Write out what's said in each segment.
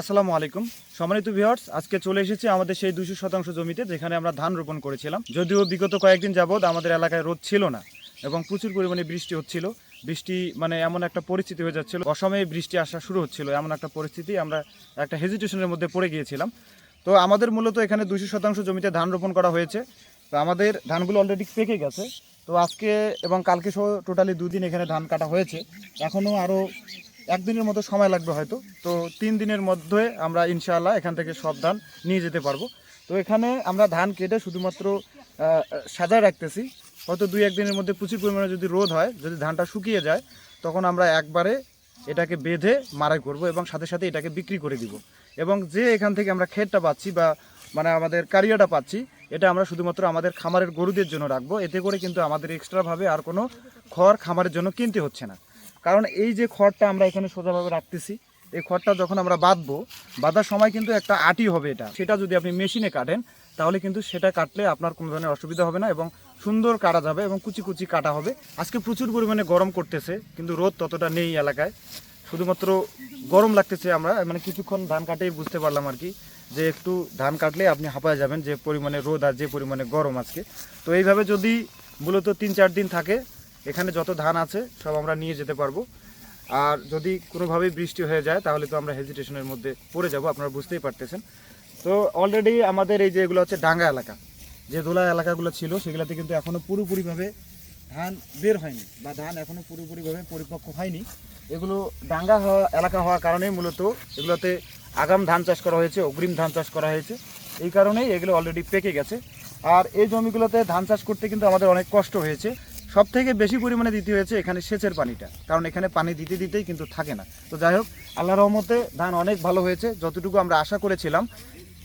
আসসালামু আলাইকুম। সম্মানিত ভিউয়ার্স, আজকে চলে এসেছি আমাদের সেই দুশো শতাংশ জমিতে যেখানে আমরা ধান রোপণ করেছিলাম। যদিও বিগত কয়েকদিন যাবৎ আমাদের এলাকায় রোদ ছিল না এবং প্রচুর পরিমাণে বৃষ্টি হচ্ছিল। বৃষ্টি মানে এমন একটা পরিস্থিতি হয়ে যাচ্ছিল। অসময়ে বৃষ্টি আসা শুরু হচ্ছিল, এমন একটা পরিস্থিতি আমরা একটা হেজিটেশনের মধ্যে পড়ে গিয়েছিলাম। তো আমাদের মূলত এখানে দুশো শতাংশ জমিতে ধান রোপণ করা হয়েছে। তো আমাদের ধানগুলো অলরেডি পেকে গেছে। তো আজকে এবং কালকে সহ টোটালি দুদিন এখানে ধান কাটা হয়েছে। এখনও আরও একদিনের মতো সময় লাগবে হয়তো। তো তিন দিনের মধ্যে আমরা ইনশাআল্লাহ এখান থেকে সব ধান নিয়ে যেতে পারব। তো এখানে আমরা ধান কেটে শুধুমাত্র সাজায় রাখতেছি। হয়তো দুই একদিনের মধ্যে প্রচুর পরিমাণে যদি রোদ হয়, যদি ধানটা শুকিয়ে যায়, তখন আমরা একবারে এটাকে বেঁধে মারাই করব এবং সাথে সাথে এটাকে বিক্রি করে দিব। এবং যে এখান থেকে আমরা খেরটা পাচ্ছি বা মানে আমাদের কারিয়াটা পাচ্ছি, এটা আমরা শুধুমাত্র আমাদের খামারের গরুদের জন্য রাখব। এতে করে কিন্তু আমাদের এক্সট্রাভাবে আর কোনো খড় খামারের জন্য কিনতে হচ্ছে না। কারণ এই যে খড়টা আমরা এখানে সোজাভাবে রাখতেছি, এই খড়টা যখন আমরা বাঁধবো, বাঁধার সময় কিন্তু একটা আটি হবে এটা। সেটা যদি আপনি মেশিনে কাটেন, তাহলে কিন্তু সেটা কাটলে আপনার কোনো ধরনের অসুবিধা হবে না এবং সুন্দর কাটা যাবে এবং কুচি কুচি কাটা হবে। আজকে প্রচুর পরিমাণে গরম করতেছে, কিন্তু রোদ ততটা নেই এলাকায়। শুধুমাত্র গরম লাগতেছে আমরা মানে কিছুক্ষণ ধান কাটেই বুঝতে পারলাম আর কি যে একটু ধান কাটলে আপনি হাঁপায় যাবেন, যে পরিমাণে রোদ আর যে পরিমাণে গরম আজকে। তো এইভাবে যদি মূলত তিন চার দিন থাকে এখানে যত ধান আছে, সব আমরা নিয়ে যেতে পারব। আর যদি কোনোভাবেই বৃষ্টি হয়ে যায়, তাহলে তো আমরা হেজিটেশনের মধ্যে পড়ে যাব, আপনারা বুঝতেই পারতেছেন। তো অলরেডি আমাদের এই যে এগুলো হচ্ছে ডাঙ্গা এলাকা, যে দোলা এলাকাগুলো ছিল, সেগুলোতে কিন্তু এখনও পুরোপুরিভাবে ধান বের হয়নি, বা ধান এখনও পুরোপুরিভাবে পরিপক্ক হয়নি। এগুলো ডাঙ্গা হওয়া, এলাকা হওয়ার কারণে মূলত এগুলোতে আগাম ধান চাষ করা হয়েছে, অগ্রিম ধান চাষ করা হয়েছে। এই কারণেই এগুলো অলরেডি পেকে গেছে। আর এই জমিগুলোতে ধান চাষ করতে কিন্তু আমাদের অনেক কষ্ট হয়েছে। সব থেকে বেশি পরিমাণে দিতে হয়েছে এখানে সেচের পানিটা। কারণ এখানে পানি দিতে দিতেই কিন্তু থাকে না। তো যাই হোক আল্লাহ রহমতে ধান অনেক ভালো হয়েছে। যতটুকু আমরা আশা করেছিলাম,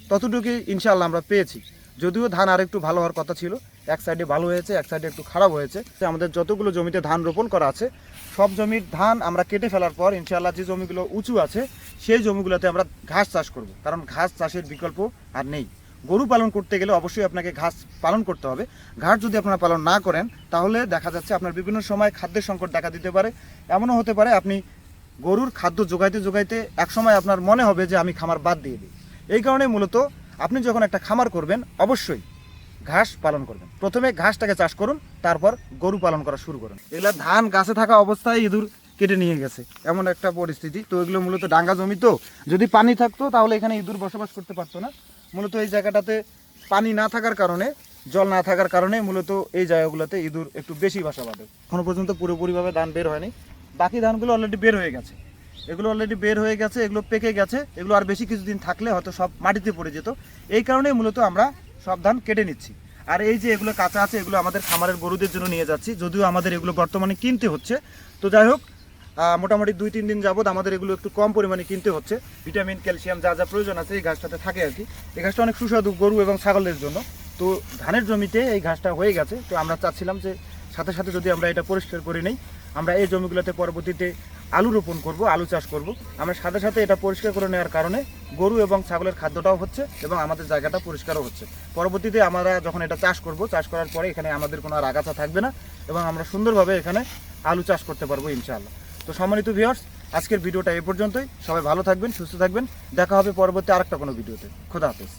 ততটুকুই ইনশাআল্লাহ আমরা পেয়েছি। যদিও ধান আর একটু ভালো হওয়ার কথা ছিল, এক সাইডে ভালো হয়েছে, এক সাইডে একটু খারাপ হয়েছে। আমাদের যতগুলো জমিতে ধান রোপণ করা আছে, সব জমির ধান আমরা কেটে ফেলার পর ইনশাআল্লাহ যে জমিগুলো উঁচু আছে, সেই জমিগুলোতে আমরা ঘাস চাষ করব। কারণ ঘাস চাষের বিকল্প আর নেই। গরু পালন করতে গেলে অবশ্যই আপনাকে ঘাস পালন করতে হবে। ঘাস যদি আপনারা পালন না করেন, তাহলে দেখা যাচ্ছে আপনার বিভিন্ন সময় খাদ্যের সংকট দেখা দিতে পারে। এমনও হতে পারে আপনি গরুর খাদ্য যোগাইতে যোগাইতে একসময় আপনার মনে হবে যে আমি খামার বাদ দিয়ে দিই। এই কারণে মূলত আপনি যখন একটা খামার করবেন, অবশ্যই ঘাস পালন করবেন। প্রথমে ঘাসটাকে চাষ করুন, তারপর গরু পালন করা শুরু করুন। এগুলো ধান গাছে থাকা অবস্থায় ইঁদুর কেটে নিয়ে গেছে। এমন একটা পরিস্থিতি। তো এগুলো মূলত ডাঙ্গা জমি তো। যদি পানি থাকতো, তাহলে এখানে ইঁদুর বসবাস করতে পারতো না। মূলত এই জায়গাটাতে পানি না থাকার কারণে, জল না থাকার কারণে মূলত এই জায়গাগুলোতে ইঁদুর একটু বেশি বাসা বাঁধে। এখনও পর্যন্ত পুরোপুরিভাবে ধান বের হয়নি। বাকি ধানগুলো অলরেডি বের হয়ে গেছে। এগুলো অলরেডি বের হয়ে গেছে, এগুলো পেকে গেছে, এগুলো আর বেশি কিছুদিন থাকলে হয়তো সব মাটিতে পড়ে যেত। এই কারণেই মূলত আমরা সব ধান কেটে নিচ্ছি। আর এই যে এগুলো কাঁচা আছে, এগুলো আমাদের খামারের গরুদের জন্য নিয়ে যাচ্ছি। যদিও আমাদের এগুলো বর্তমানে কিনতে হচ্ছে। তো যাই হোক মোটামুটি দুই, তিন দিন যাবত আমাদের এগুলো একটু কম পরিমাণে কিনতে হচ্ছে। ভিটামিন, ক্যালসিয়াম যা যা প্রয়োজন আছে এই ঘাসটাতে থাকে আর কি। এই ঘাসটা অনেক সুস্বাদু গরু এবং ছাগলের জন্য। তো ধানের জমিতে এই ঘাসটা হয়ে গেছে। তো আমরা চাচ্ছিলাম যে সাথে সাথে যদি আমরা এটা পরিষ্কার করে নেই, আমরা এই জমিগুলোতে পরবর্তীতে আলু রোপণ করব, আলু চাষ করব। আমরা সাথে সাথে এটা পরিষ্কার করে নেওয়ার কারণে গরু এবং ছাগলের খাদ্যটাও হচ্ছে এবং আমাদের জায়গাটা পরিষ্কারও হচ্ছে। পরবর্তীতে আমরা যখন এটা চাষ করব, চাষ করার পরে এখানে আমাদের কোনো আর আগাছা থাকবে না এবং আমরা সুন্দরভাবে এখানে আলু চাষ করতে পারব ইনশাআল্লাহ। তো সম্মানিত ভিউয়ার্স আজকের ভিডিওটা এ পর্যন্তই। সবাই ভালো থাকবেন, সুস্থ থাকবেন। দেখা হবে পরবর্তী আরেকটা কোনো ভিডিওতে। খোদা হাফেজ।